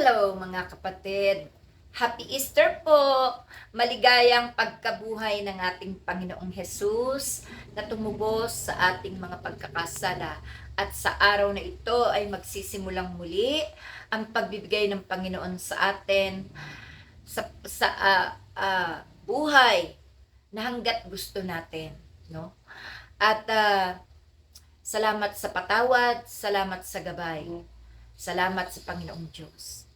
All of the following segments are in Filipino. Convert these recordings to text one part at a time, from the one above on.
Hello mga kapatid! Happy Easter po! Maligayang pagkabuhay ng ating Panginoong Hesus na tumubos sa ating mga pagkakasala. At sa araw na ito ay magsisimulang muli ang pagbibigay ng Panginoon sa atin sa, sa ah, ah, buhay na hanggat gusto natin. No? At ah, salamat sa patawad, salamat sa gabay. Salamat sa Panginoong Diyos.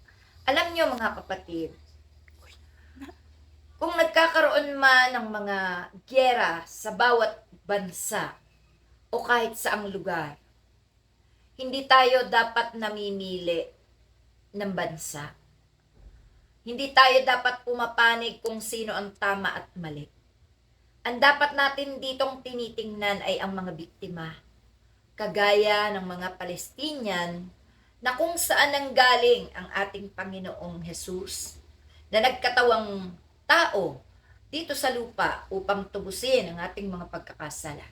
Alam niyo mga kapatid, kung nagkakaroon man ng mga gyera sa bawat bansa o kahit saang lugar, hindi tayo dapat namimili ng bansa. Hindi tayo dapat pumapanig kung sino ang tama at mali. Ang dapat natin ditong tinitingnan ay ang mga biktima, kagaya ng mga Palestinian na kung saan nanggaling ang ating Panginoong Jesus na nagkatawang tao dito sa lupa upang tubusin ang ating mga pagkakasala.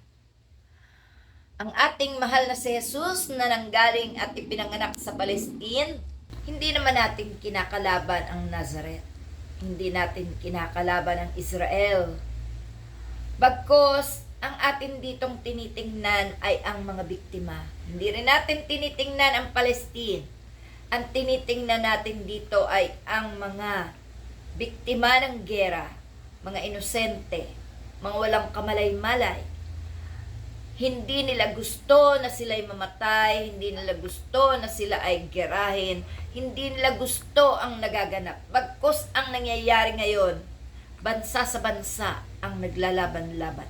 Ang ating mahal na si Jesus na nanggaling at ipinanganak sa Palestine, hindi naman natin kinakalaban ang Nazareth. Hindi natin kinakalaban ang Israel. Bagkos, ang atin ditong tinitingnan ay ang mga biktima. Hindi rin natin tinitingnan ang Palestine. Ang tinitingnan natin dito ay ang mga biktima ng gera, mga inosente, mga walang kamalay-malay. Hindi nila gusto na sila'y mamatay, hindi nila gusto na sila ay gerahin, hindi nila gusto ang nagaganap. Bagkos ang nangyayari ngayon, bansa sa bansa ang naglalaban-laban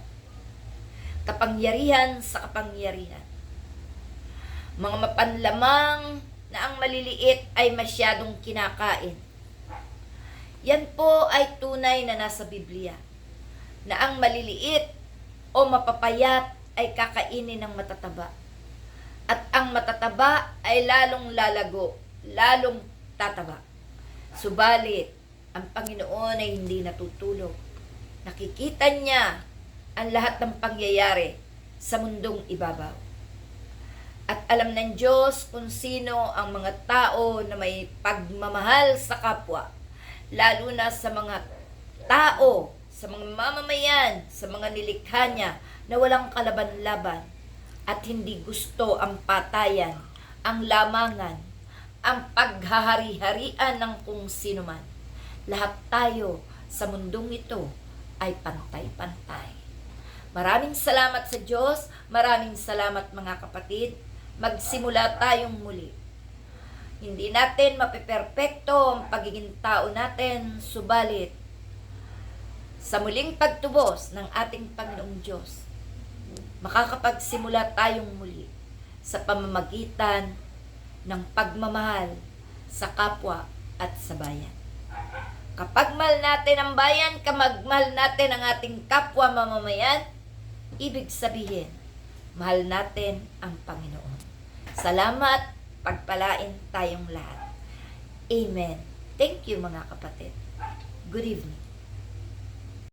kapangyarihan sa kapangyarihan. Mga mapanlamang na ang maliliit ay masyadong kinakain. Yan po ay tunay na nasa Biblia. Na ang maliliit o mapapayat ay kakainin ng matataba. At ang matataba ay lalong lalago, lalong tataba. Subalit, ang Panginoon ay hindi natutulog. Nakikita niya ang lahat ng pangyayari sa mundong ibabaw. Alam ng Diyos kung sino ang mga tao na may pagmamahal sa kapwa, lalo na sa mga tao, sa mga mamamayan, sa mga nilikha niya na walang kalaban-laban at hindi gusto ang patayan, ang lamangan, ang paghahari-harian ng kung sino man. Lahat tayo sa mundong ito ay pantay-pantay. Maraming salamat sa Diyos. Maraming salamat mga kapatid. Magsimula tayong muli. Hindi natin mapiperpekto ang pagiging tao natin, subalit sa muling pagtubos ng ating Panginoong Diyos, makakapagsimula tayong muli sa pamamagitan ng pagmamahal sa kapwa at sa bayan. Kapag mahal natin ang bayan, kamagmahal natin ang ating kapwa mamamayan, Ibig sabihin, mahal natin ang Panginoon. Salamat, pagpalain tayong lahat. Amen. Thank you mga kapatid. Good evening.